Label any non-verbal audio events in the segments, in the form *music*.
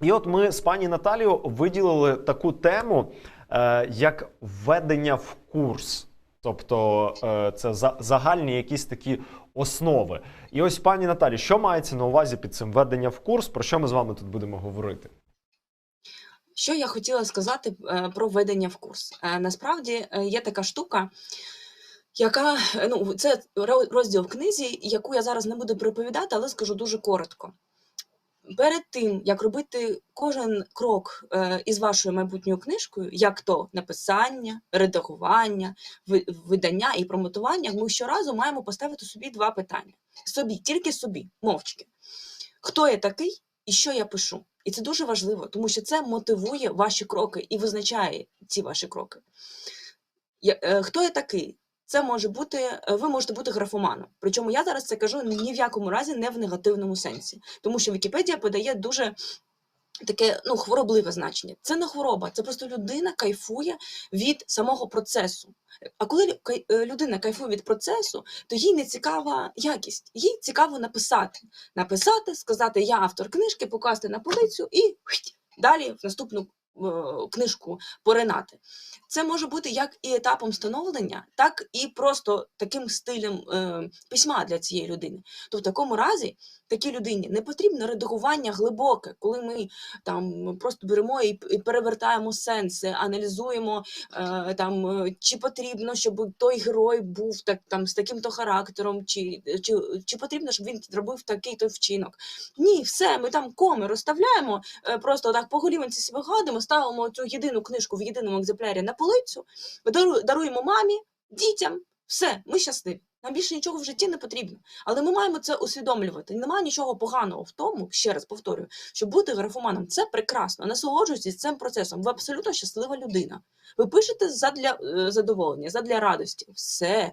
І от ми з пані Наталією виділили таку тему, е, як введення в курс. Тобто е, це за, загальні якісь такі основи. І ось пані Наталі, що мається на увазі під цим введення в курс? Про що ми з вами тут будемо говорити? Що я хотіла сказати е, про введення в курс? Е, Насправді е, є така штука, яка ну, це ро- розділ в книзі, яку я зараз не буду приповідати, але скажу дуже коротко. Перед тим, як робити кожен крок е, із вашою майбутньою книжкою, як то написання, редагування, видання і промотування, ми щоразу маємо поставити собі два питання. Собі, тільки собі, мовчки. Хто я такий і що я пишу? І це дуже важливо, тому що це мотивує ваші кроки і визначає ці ваші кроки. Е, хто я такий? Це може бути, е, ви можете бути графоманом. Причому я зараз це кажу ні в якому разі не в негативному сенсі, тому що Вікіпедія подає дуже таке ну, хворобливе значення. Це не хвороба, це просто людина кайфує від самого процесу. А коли е, людина кайфує від процесу, то їй не цікава якість, їй цікаво написати. Написати, сказати я автор книжки, покласти на полицю і далі в наступну книжку поринати. Це може бути як і етапом становлення, так і просто таким стилем е, письма для цієї людини. То в такому разі такій людині не потрібно редагування глибоке, коли ми там просто беремо і, перевертаємо сенси, аналізуємо е, там, е, чи потрібно, щоб той герой був так там з таким-то характером, чи, чи, чи потрібно, щоб він робив такий-то вчинок. Ні, все, ми там коми розставляємо, е, просто так по голіванці себе гадимо, ставимо цю єдину книжку в єдиному екземплярі на полицю, даруємо мамі, дітям, все, ми щасливі. Нам більше нічого в житті не потрібно. Але ми маємо це усвідомлювати. Немає нічого поганого в тому, ще раз повторюю, що бути графоманом це прекрасно. Насолоджуйтесь цим процесом. Ви абсолютно щаслива людина. Ви пишете задля е, задоволення, задля радості. Все.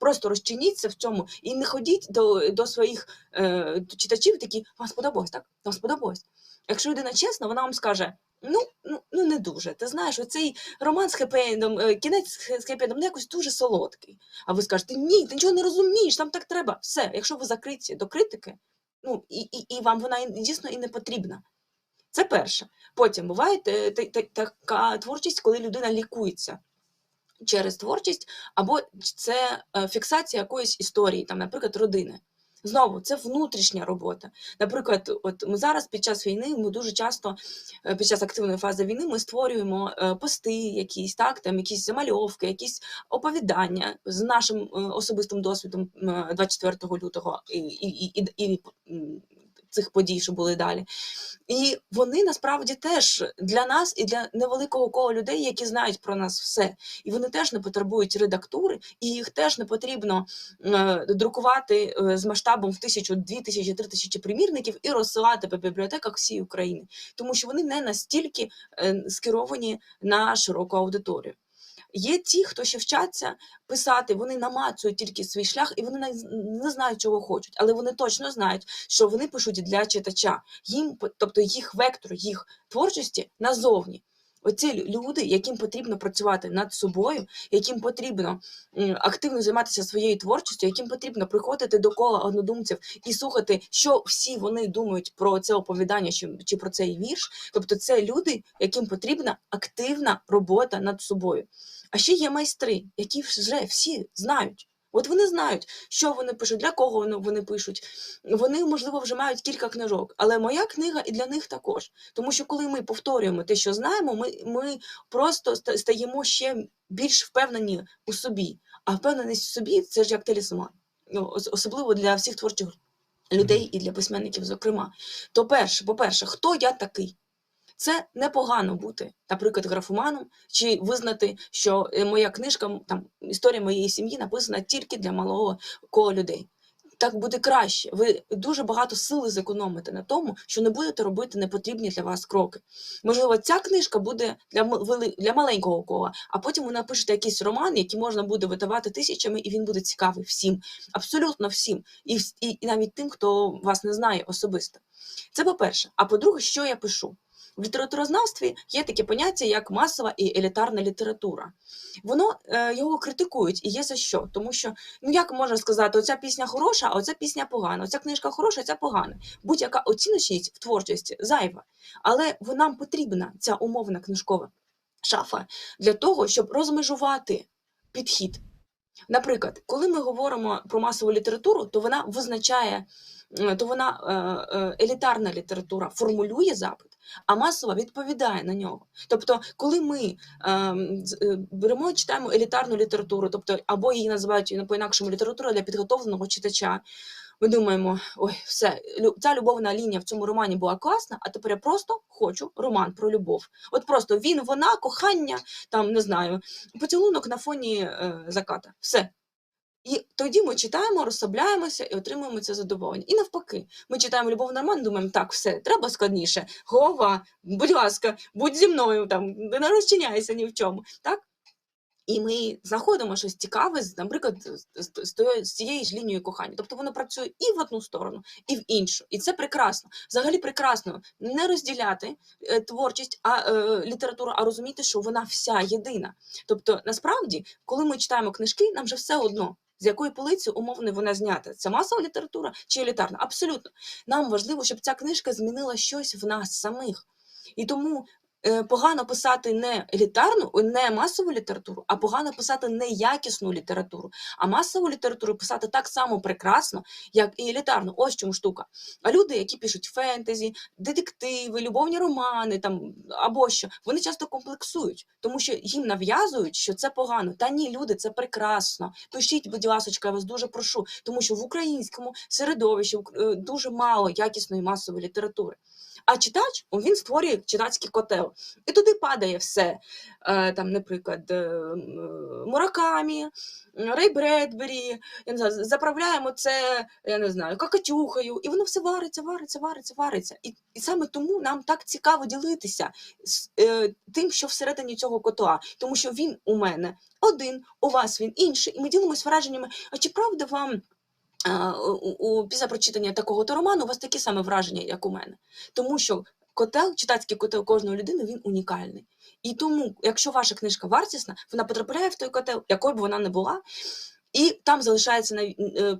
Просто розчиніться в цьому і не ходіть до, до своїх е, читачів такі, вам сподобалось, так? Вам сподобалось. Якщо людина чесна, вона вам скаже: ну, ну, ну не дуже. Ти знаєш, оцей роман з хепендом, кінець з хепендом ну, якось дуже солодкий. А ви скажете, ні, ти нічого не розумієш, там так треба. Все, якщо ви закриті до критики, ну і, і, і вам вона дійсно і не потрібна. Це перше. Потім буває е, та- та- така творчість, коли людина лікується через творчість, або це е, фіксація якоїсь історії, там, наприклад, родини. Знову це внутрішня робота. Наприклад, от ми зараз під час війни ми дуже часто е, під час активної фази війни ми створюємо е, пости, якісь так, там якісь замальовки, якісь оповідання з нашим е, особистим досвідом е, 24 лютого і, і, і, і, цих подій, що були далі. І вони насправді теж для нас і для невеликого кола людей, які знають про нас все. І вони теж не потребують редактури, і їх теж не потрібно е, друкувати е, з масштабом в тисячу, дві тисячі, три тисячі примірників і розсилати по бібліотеках всієї України, тому що вони не настільки е, скеровані на широку аудиторію. Є ті, хто ще вчаться писати, вони намацують тільки свій шлях, і вони не, знають, чого хочуть, але вони точно знають, що вони пишуть для читача. Їм, тобто їх вектор, їх творчості назовні. Оці люди, яким потрібно працювати над собою, яким потрібно активно займатися своєю творчістю, яким потрібно приходити до кола однодумців і слухати, що всі вони думають про це оповідання чи про цей вірш. Тобто, це люди, яким потрібна активна робота над собою. А ще є майстри, які вже всі знають. От вони знають, що вони пишуть, для кого вони, пишуть. Вони, можливо, вже мають кілька книжок, але моя книга і для них також. Тому що коли ми повторюємо те, що знаємо, ми, ми просто стаємо ще більш впевнені у собі. А впевненість в собі це ж як талісман. Ну, особливо для всіх творчих людей і для письменників, зокрема. То перше, по-перше, хто я такий? Це непогано бути, наприклад, графоманом, чи визнати, що е, моя книжка, там історія моєї сім'ї написана тільки для малого кола людей. Так буде краще. Ви дуже багато сили зекономите на тому, що не будете робити непотрібні для вас кроки. Можливо, ця книжка буде для, для маленького кола, а потім ви напишете якийсь роман, який можна буде видавати тисячами, і він буде цікавий всім, абсолютно всім, і, і, і навіть тим, хто вас не знає особисто. Це по-перше. А по-друге, що я пишу? В літературознавстві є таке поняття, як масова і елітарна література. Воно е, його критикують і є за що. Тому що ну як можна сказати, оця пісня хороша, а оця пісня погана, оця книжка хороша, ця погана. Будь-яка оціночність в творчості зайва. Але нам потрібна ця умовна книжкова шафа для того, щоб розмежувати підхід. Наприклад, коли ми говоримо про масову літературу, то вона визначає, то вона е, е, елітарна література формулює запит, а масова відповідає на нього. Тобто, коли ми ем, е, беремо читаємо елітарну літературу, тобто або її називають по-інакшому література для підготовленого читача. Ми думаємо, ой, все, ця любовна лінія в цьому романі була класна, а тепер я просто хочу роман про любов. От просто він, вона, кохання, там не знаю, поцілунок на фоні е, заката. Все. І тоді ми читаємо, розслабляємося і отримуємо це задоволення. І навпаки, ми читаємо любовний роман, думаємо, так, все, треба складніше. Гова, будь ласка, будь зі мною, там, не розчиняйся ні в чому. Так? І ми знаходимо щось цікаве, наприклад, з, цією ж лінією кохання. Тобто воно працює і в одну сторону, і в іншу. І це прекрасно. Взагалі прекрасно не розділяти е, творчість, а е, літературу, а розуміти, що вона вся єдина. Тобто, насправді, коли ми читаємо книжки, нам вже все одно. З якої полиці умовно вона знята? Це масова література чи елітарна? Абсолютно. Нам важливо, щоб ця книжка змінила щось в нас самих. І тому погано писати не елітарну, не масову літературу, а погано писати неякісну літературу. А масову літературу писати так само прекрасно, як і елітарну. Ось чому штука. А люди, які пишуть фентезі, детективи, любовні романи там або що, вони часто комплексують, тому що їм нав'язують, що це погано. Та ні, люди, це прекрасно. Пишіть, будь ласочка, я вас дуже прошу, тому що в українському середовищі е, дуже мало якісної масової літератури. А читач він створює читацький котел, і туди падає все. Е, там, наприклад, е, е, Муракамі, Рей Бредбері, я не знаю, заправляємо це, я не знаю, какатюхою, і воно все вариться, вариться, вариться, вариться. І, і саме тому нам так цікаво ділитися з е, тим, що всередині цього котла, тому що він у мене один, у вас він інший, і ми ділимося враженнями. А чи правда вам? У, після прочитання такого то роману у вас такі саме враження, як у мене. Тому що котел, читацький котел кожної людини, він унікальний. І тому, якщо ваша книжка вартісна, вона потрапляє в той котел, якою б вона не була, і там залишається е,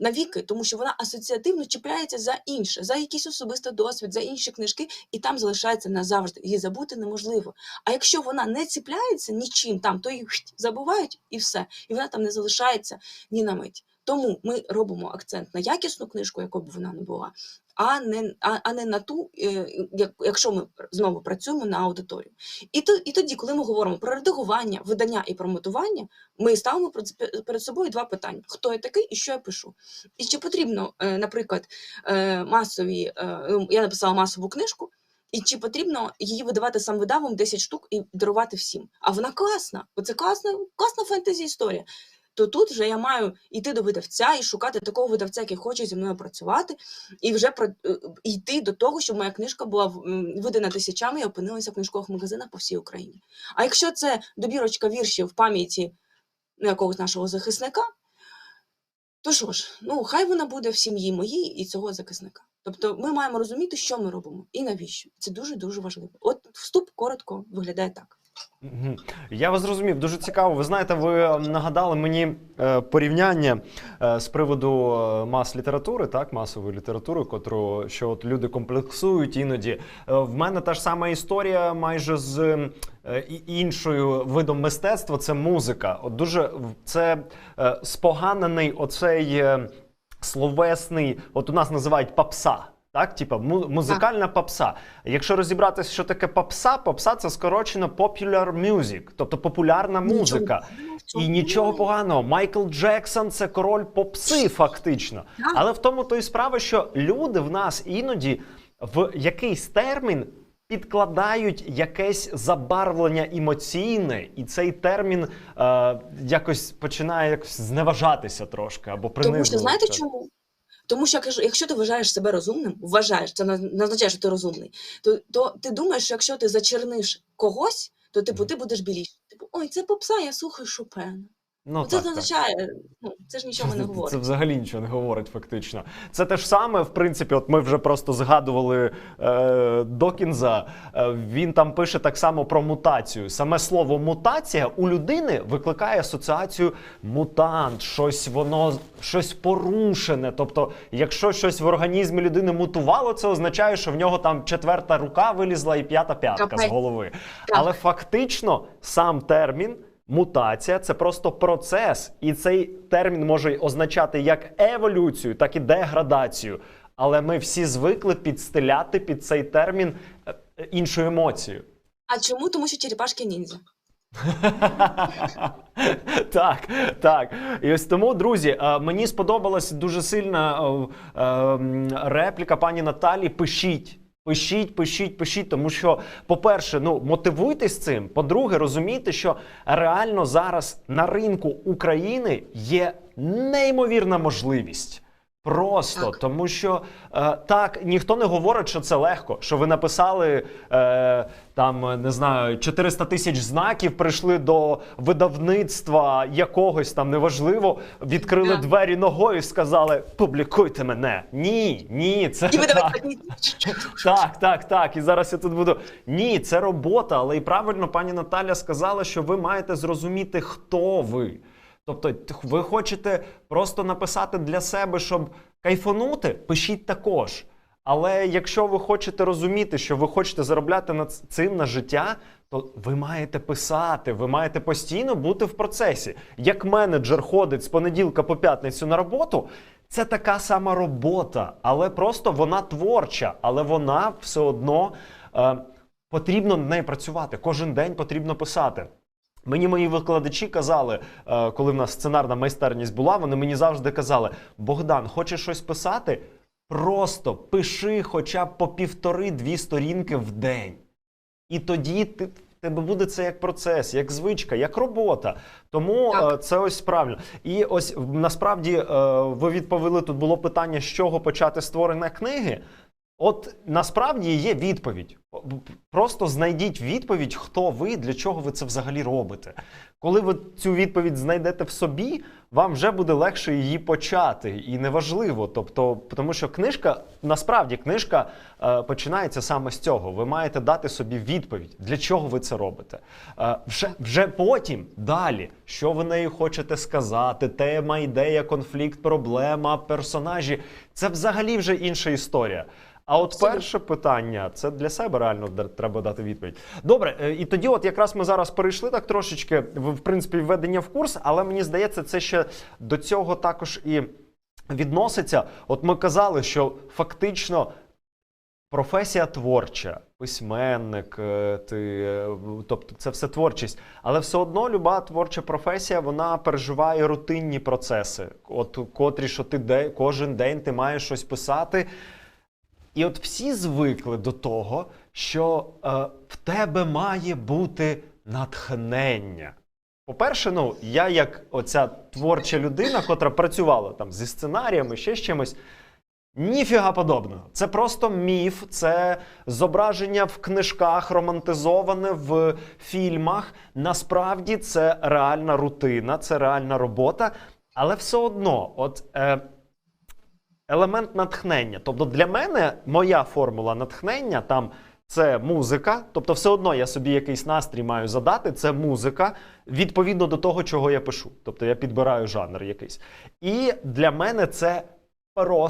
навіки, тому що вона асоціативно чіпляється за інше, за якийсь особистий досвід, за інші книжки, і там залишається назавжди. Її забути неможливо. А якщо вона не ціпляється нічим там, то її забувають і все. І вона там не залишається ні на мить. Тому ми робимо акцент на якісну книжку, якою б вона не була, а не, а, а не на ту, е, якщо ми знову працюємо на аудиторію. І, то, і тоді, коли ми говоримо про редагування, видання і промотування, ми ставимо перед- собою два питання: хто я такий і що я пишу. І чи потрібно, е, наприклад, е, масові, ну, я написала масову книжку. І чи потрібно її видавати сам видавом 10 штук і дарувати всім? А вона класна, бо це класна, класна фентезі історія. То тут вже я маю йти до видавця і шукати такого видавця, який хоче зі мною працювати, і вже про, е, йти до того, щоб моя книжка була видана тисячами і опинилася в книжкових магазинах по всій Україні. А якщо це добірочка віршів в пам'яті ну, якогось нашого захисника, то що ж, ну хай вона буде в сім'ї моїй і цього захисника. Тобто ми маємо розуміти, що ми робимо і навіщо. Це дуже дуже важливо. От вступ коротко виглядає так. Я вас зрозумів, дуже цікаво. Ви знаєте, ви нагадали мені е, порівняння е, з приводу е, мас літератури, так, масової літератури, котру що от люди комплексують іноді. В мене та ж сама історія майже з іншою видом мистецтва це музика. От дуже це споганений оцей словесний, от у нас називають попса. Так, типа му- музикальна попса. Якщо розібратися, що таке попса, попса це скорочено popular music, тобто популярна музика. І нічого поганого. Майкл Джексон це король попси, фактично. Так. Але в тому то і справа, що люди в нас іноді в якийсь термін підкладають якесь забарвлення емоційне, і цей термін е, якось починає якось зневажатися трошки або принижуватися. Тому що знаєте чому? Тому що якщо- якщо ти вважаєш себе розумним, вважаєш, це не не означає, що ти розумний, то, то ти думаєш, що якщо ти зачерниш когось, то типу ти будеш біліш. Типу, ой, це попса, я слухаю Шопена. Ну, це так, не означає, ну це ж нічого не говорить. Це взагалі нічого не говорить, фактично. Це те ж саме, в принципі, от ми вже просто згадували е, Докінза. Е, він там пише так само про мутацію. Саме слово мутація у людини викликає асоціацію мутант, щось воно щось порушене. Тобто, якщо щось в організмі людини мутувало, це означає, що в нього там четверта рука вилізла і п'ята п'ятка з голови. Так. Але фактично сам термін. Мутація це просто процес, і цей термін може означати як еволюцію, так і деградацію. Але ми всі звикли підстеляти під цей термін е, іншу емоцію. А чому? Тому що черепашки ніндзя. *laughs* так, так. І ось тому, друзі, е, мені сподобалась дуже сильна е, репліка пані Наталі. Пишіть. Пишіть, пишіть, пишіть, тому що, по-перше, ну мотивуйтесь цим. По-друге, розумійте, що реально зараз на ринку України є неймовірна можливість. Просто Так. тому, що е, так ніхто не говорить, що це легко. Що ви написали е, там, не знаю, 400 тисяч знаків, прийшли до видавництва якогось там неважливо, відкрили Да. двері ногою і сказали: публікуйте мене. Ні, ні, це І так. Так, так, так. І зараз я тут буду. Ні, це робота, але і правильно пані Наталя сказала, що ви маєте зрозуміти, хто ви. Тобто, ви хочете просто написати для себе, щоб кайфанути, пишіть також. Але якщо ви хочете розуміти, що ви хочете заробляти над цим на життя, то ви маєте писати, ви маєте постійно бути в процесі. Як менеджер ходить з понеділка по п'ятницю на роботу, це така сама робота, але просто вона творча, але вона все одно е, потрібно над нею працювати. Кожен день потрібно писати. Мені мої викладачі казали, е, коли в нас сценарна майстерність була, вони мені завжди казали: Богдан, хочеш щось писати? Просто пиши хоча б по півтори-дві сторінки в день. І тоді ти. Тебе буде це як процес, як звичка, як робота. Тому Так. е, це ось правильно. І ось насправді е, ви відповіли, тут було питання, з чого почати створення книги. От насправді є відповідь. Просто знайдіть відповідь, хто ви, для чого ви це взагалі робите. Коли ви цю відповідь знайдете в собі, вам вже буде легше її почати. І неважливо. Тобто, тому що книжка, насправді, книжка е, починається саме з цього. Ви маєте дати собі відповідь, для чого ви це робите. Е, вже, вже потім далі, що ви нею хочете сказати, тема, ідея, конфлікт, проблема, персонажі це взагалі вже інша історія. А от Абсолютно. перше питання це для себе реально треба дати відповідь. Добре, е, і тоді, от якраз ми зараз перейшли так трошечки в, в принципі введення в курс, але мені здається, це ще до цього також і відноситься. От ми казали, що фактично. Професія творча, письменник, е, ти, е, тобто це все творчість. Але все одно люба творча професія вона переживає рутинні процеси. От котрі, що ти де, кожен день ти маєш щось писати. І от всі звикли до того, що е, в тебе має бути натхнення. По-перше, ну я як оця творча людина, котра працювала там зі сценаріями, ще з чимось. Ніфіга подобного. Це просто міф, це зображення в книжках, романтизоване в фільмах. Насправді це реальна рутина, це реальна робота. Але все одно, от е, елемент натхнення. Тобто для мене моя формула натхнення там. Це музика, тобто все одно я собі якийсь настрій маю задати. Це музика відповідно до того, чого я пишу. Тобто я підбираю жанр якийсь. І для мене це просто.